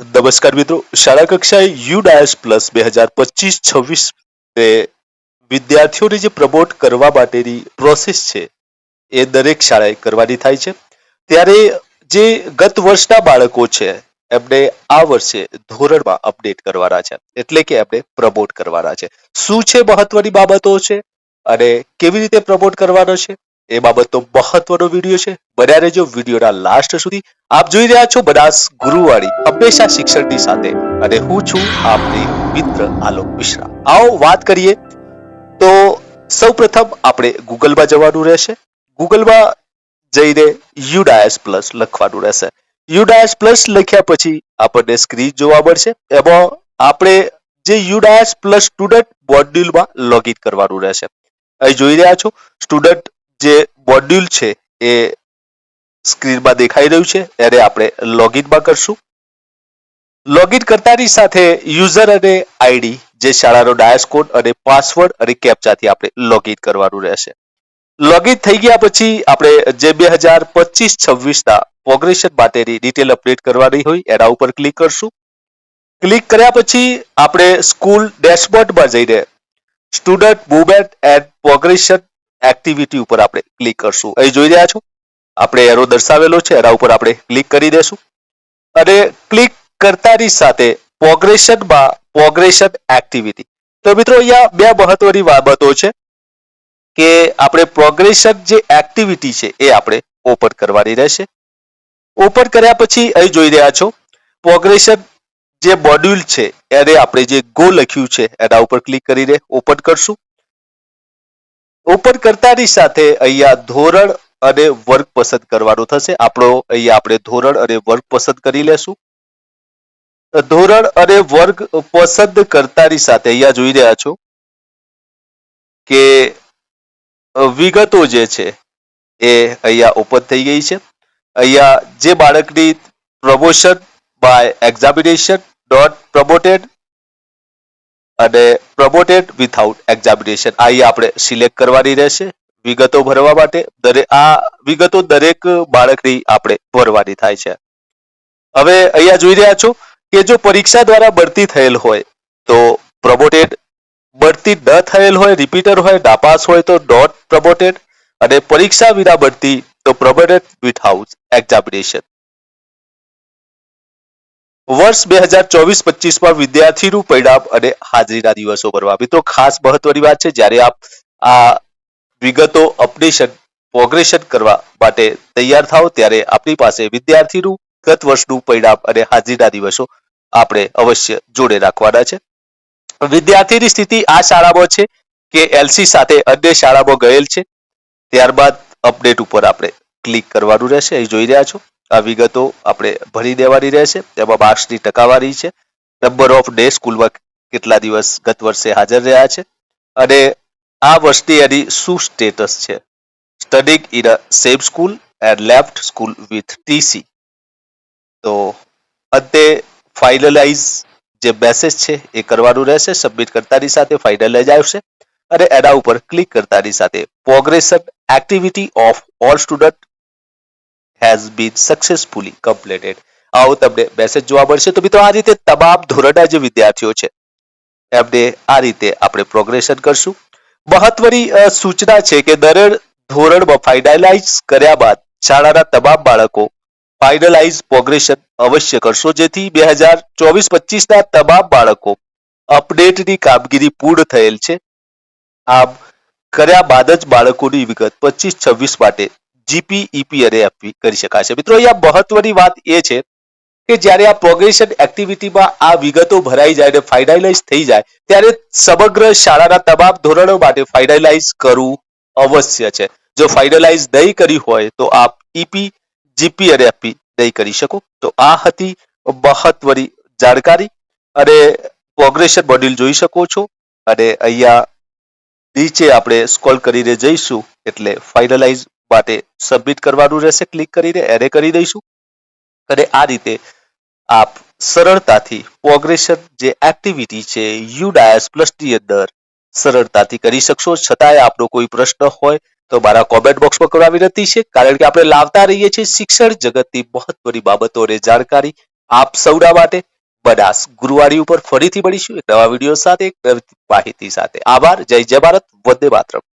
નમસ્કાર મિત્રો. શાળા કક્ષાએ યુ ડાયસ પ્લસ બે હજાર પચીસ છવ્વીસ વિદ્યાર્થીઓને જે પ્રમોટ કરવા માટેની પ્રોસેસ છે, એ દરેક શાળાએ કરવાની થાય છે. ત્યારે જે ગત વર્ષના બાળકો છે, એમને આ વર્ષે ધોરણમાં અપડેટ કરવાના છે. એટલે કે એમને પ્રમોટ કરવાના છે. શું છે મહત્વની બાબતો છે અને કેવી રીતે પ્રમોટ કરવાનો છે? એ બાબતનો મહત્વનો વીડિયો છે. બન્યા રહેજો વિડીયોના લાસ્ટ સુધી આપ જોઈ રહ્યા છો બનાસ ગુરુવાળી હંમેશા શિક્ષણની સાથે અને હું છું આપની મિત્ર આલોક મિશ્રા. આવો વાત કરીએ તો સૌપ્રથમ આપણે ગૂગલમાં જવાનું રહેશે. ગૂગલમાં જઈને યુડાયસ પ્લસ લખવાનું રહેશે. યુડાયસ પ્લસ લખ્યા પછી આપણને સ્ક્રીન જોવા મળશે. એમાં આપણે જે યુડાયસ પ્લસ સ્ટુડન્ટ મોડ્યુલમાં લોગિન કરવાનું રહેશે. અહીં જોઈ રહ્યા છો સ્ટુડન્ટ જે મોડ્યુલ છે એ સ્ક્રીનમાં દેખાઈ રહ્યું છે એને આપણે લોગિનમાં કરશું. લોગિન કરતાની સાથે યુઝર અને આઈડી જે શાળાનો ડાયસ કોડ અને પાસવર્ડ અને કેપ્ચાથી આપણે લોગિન કરવાનું રહેશે. લોગિન થઈ ગયા પછી આપણે જે બે હજાર પચીસ છવ્વીસના પ્રોગ્રેશન માટેની ડિટેલ અપડેટ કરવાની હોય, એના ઉપર ક્લિક કરશું. ક્લિક કર્યા પછી આપણે સ્કૂલ ડેશબોર્ડમાં જઈને student movement and progression activity ઉપર આપણે ક્લિક કરશું. અહીં જોઈ રહ્યા છો? આપણે એરો દર્શાવેલો છે. એના ઉપર આપણે ક્લિક કરી દેશું. અને ક્લિક કરતાની સાથે પ્રોગ્રેશનમાં પ્રોગ્રેશન એક્ટિવિટી તો મિત્રો અહીંયા બે મહત્વની બાબતો છે કે આપણે પ્રોગ્રેશન જે એક્ટિવિટી છે એ આપણે ઓપન કરવાની રહેશે. ઓપન કર્યા પછી અહીં જોઈ રહ્યા છો? પ્રોગ્રેશન જે મોડ્યુલ છે, એને આપણે જે ગો લખ્યું છે, એના ઉપર ક્લિક કરીને ઓપન કરશું. ઓપન કરતાની સાથે અહીંયા ધોરણ અને વર્ગ પસંદ કરવાનો થશે. આપણો અહીંયા આપણે ધોરણ અને વર્ગ પસંદ કરી લેશું. ધોરણ અને વર્ગ પસંદ કરતાની સાથે અહીંયા જોઈ રહ્યા છો કે વિગતો જે છે એ અહીંયા ઓપન થઈ ગઈ છે. અહીંયા જે બાળકની promotion by examination dot promoted અને પ્રમોટેડ વિથઆઉટ એક્ઝામિનેશન અહીં આપણે સિલેક્ટ કરવાની રહેશે. વિગતો ભરવા માટે દરેક આ વિગતો દરેક બાળકની આપણે ભરવાની થાય છે. હવે અહીંયા જોઈ રહ્યા છો કે જો પરીક્ષા દ્વારા બઢતી થયેલ હોય, તો પ્રમોટેડ બઢતી ન થયેલ હોય રિપીટર હોય, નાપાસ હોય, તો નોટ પ્રમોટેડ અને પરીક્ષા વિના બઢતી તો પ્રમોટેડ વિથઆઉટ એક્ઝામિનેશન વર્ષ બે હજાર ચોવીસ પચીસમાં વિદ્યાર્થીનું પરિણામ અને હાજરીના દિવસો ભરવા મિત્રો ખાસ મહત્વની વાત છે, જ્યારે આપ આ વિગતો અપડેશન પ્રોગ્રેશન કરવા માટે તૈયાર થાઓ, ત્યારે આપણી પાસે વિદ્યાર્થીનું ગત વર્ષનું પરિણામ અને હાજરીના દિવસો આપણે અવશ્ય જોડે રાખવાના છે. વિદ્યાર્થીની સ્થિતિ આ શાળામાં છે કે એલસી સાથે અન્ય શાળામાં ગયેલ છે. ત્યારબાદ અપડેટ ઉપર આપણે ક્લિક કરવાનું રહેશે. અહીં જોઈ રહ્યા છો. આ વિગતો આપણે ભરી દેવાની રહેશે. તેમાં માર્ક્સની ટકાવારી છે. નંબર ઓફ ડે સ્કૂલમાં કેટલા દિવસ ગત વર્ષે હાજર રહ્યા છે. અને આ વર્ષની એની શું સ્ટેટસ છે? Studying in a same school and left school with TC તો અંતે ફાઇનલાઇઝ જે મેસેજ છે એ કરવાનું રહેશે. સબમિટ કરતાની સાથે ફાઇનલાઇઝ આવશે. અને એના ઉપર ક્લિક કરતાની સાથે progression activity of all student has been successfully completed આવો તમને મેસેજ જોવા મળશે. તો મિત્રો, આ રીતે તમામ ધોરણના જે વિદ્યાર્થીઓ છે, એમને આ રીતે આપણે પ્રોગ્રેશન કરશું. મહત્વની સૂચના છે કે દરેક ધોરણમાં ફાઇનલાઇઝ કર્યા બાદ શાળાના તમામ બાળકો ફાઇનલાઇઝ પ્રોગ્રેશન અવશ્ય કરશો. જેથી બે હજાર ચોવીસ પચીસના તમામ બાળકો અપડેટની કામગીરી પૂર્ણ થયેલ છે. આમ કર્યા બાદ જ બાળકોની વિગત પચીસ છવ્વીસ માટે જીપી અને એફપી કરી શકાશે મિત્રો, અહીંયા મહત્વની વાત એ છે કે જ્યારે આ પ્રોગ્રેશન એક્ટિવિટીમાં આ વિગતો ભરાઈ જાય અને ફાઇનલાઇઝ થઈ જાય, ત્યારે સમગ્ર શાળાના તમામ ધોરણો માટે ફાઇનલાઇઝ કરવું અવશ્ય છે. જો ફાઇનલાઇઝ નહીં કરી હોય, તો આપ ઈપી જીપી અને એપી નહીં કરી શકો. તો આ હતી મહત્વની જાણકારી અને પ્રોગ્રેશન મોડ્યુલ જોઈ શકો છો. અને અહીંયા નીચે આપણે સ્કોલ કરીને જઈશું, એટલે ફાઇનલાઇઝ માટે સબમિટ કરવાનું રહેશે ક્લિક કરીને એને કરી દઈશું. અને આ રીતે આપ સરળતાથી પ્રોગ્રેશન જે એક્ટિવિટી છે યુ ડાયસ પ્લસની અંદર સરળતાથી કરી શકશો. છતાંય આપનો કોઈ પ્રશ્ન હોય તો મારા કોમેન્ટ બોક્સમાં કરવા વિનંતી છે. કારણ કે આપણે લાવતા રહીએ છીએ શિક્ષણ જગતની મહત્વની બાબતોને જાણકારી આપ સૌના માટે. બનાસ ગુરુવાડી ઉપર ફરીથી મળીશું એક નવા વીડિયો સાથે, એક નવી માહિતી સાથે. આભાર. જય જય ભારત. વંદે માતરમ.